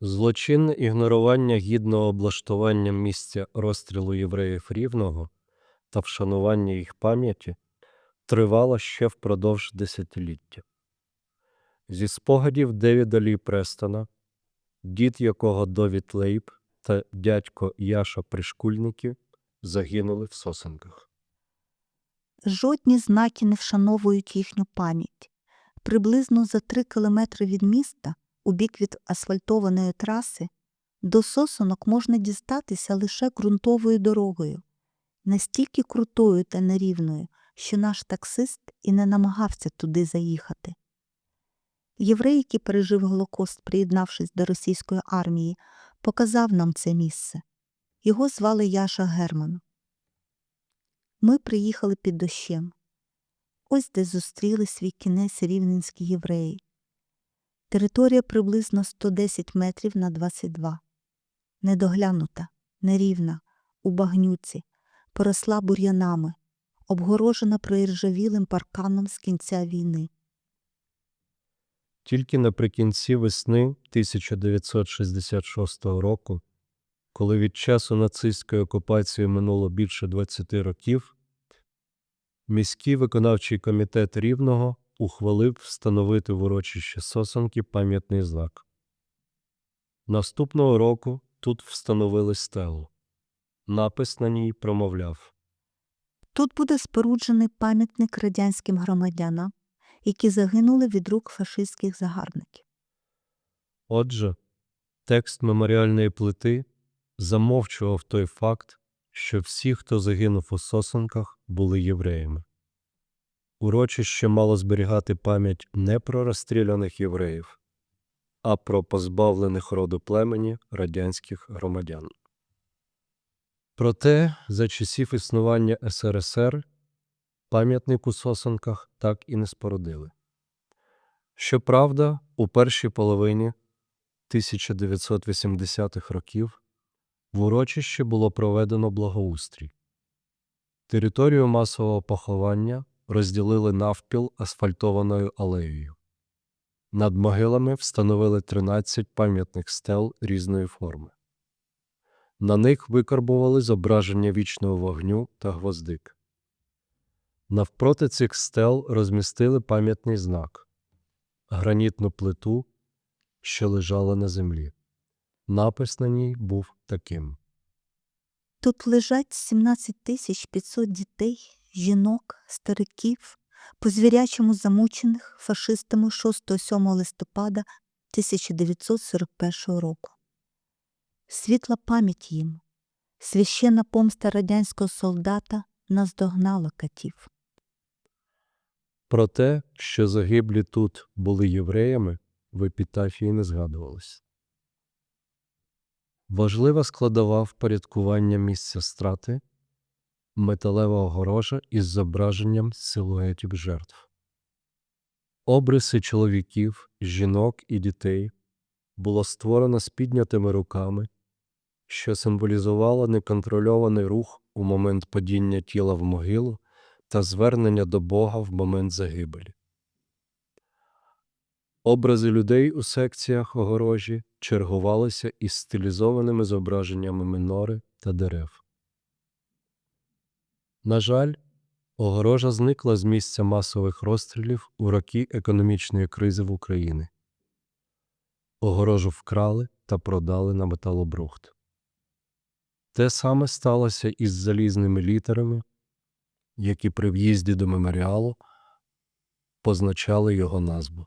Злочинне ігнорування гідного облаштування місця розстрілу євреїв рівного та вшанування їх пам'яті тривало ще впродовж десятиліття. Зі спогадів Девіда Лі Престона, дід якого Довід Лейб та дядько Яша Пришкульників загинули в сосенках. Жодні знаки не вшановують їхню пам'ять. Приблизно за три кілометри від міста, у бік від асфальтованої траси, до сосонок можна дістатися лише ґрунтовою дорогою, настільки крутою та нерівною, що наш таксист і не намагався туди заїхати. Єврей, який пережив Голокост, приєднавшись до російської армії, показав нам це місце. Його звали Яша Герман. Ми приїхали під дощем. Ось де зустріли свій кінець рівненські євреї. Територія приблизно 110 метрів на 22. Недоглянута, нерівна, у багнюці, поросла бур'янами, обгорожена проіржавілим парканом з кінця війни. Тільки наприкінці весни 1966 року, коли від часу нацистської окупації минуло більше 20 років, міський виконавчий комітет Рівного ухвалив встановити в урочище Сосонки пам'ятний знак. Наступного року тут встановили стелу. Напис на ній промовляв Тут буде споруджений пам'ятник радянським громадянам, які загинули від рук фашистських загарбників. Отже, текст меморіальної плити замовчував той факт, що всі, хто загинув у сосенках, були євреями. Урочище мало зберігати пам'ять не про розстріляних євреїв, а про позбавлених роду племені радянських громадян. Проте, за часів існування СРСР пам'ятник у сосенках так і не спорудили. Щоправда, у першій половині 1980-х років в урочищі було проведено благоустрій. Територію масового поховання розділили навпіл асфальтованою алеєю. Над могилами встановили 13 пам'ятних стел різної форми. На них викарбували зображення вічного вогню та гвоздик. Навпроти цих стел розмістили пам'ятний знак гранітну плиту, що лежала на землі. Напис на ній був таким. Тут лежать 17 тисяч 500 дітей, жінок, стариків, по звірячому замучених фашистами 6-7 листопада 1941 року. Світла пам'ять їм, священна помста радянського солдата наздогнала катів. Про те, що загиблі тут були євреями, в епітафії не згадувалось. Важлива складова впорядкування місця страти металева огорожа із зображенням силуетів жертв. Обриси чоловіків, жінок і дітей було створено з піднятими руками, що символізувало неконтрольований рух у момент падіння тіла в могилу та звернення до Бога в момент загибелі. Образи людей у секціях огорожі чергувалися із стилізованими зображеннями минори та дерев. На жаль, огорожа зникла з місця масових розстрілів у роки економічної кризи в Україні. Огорожу вкрали та продали на металобрухт. Те саме сталося із залізними літерами, які при в'їзді до меморіалу позначали його назву.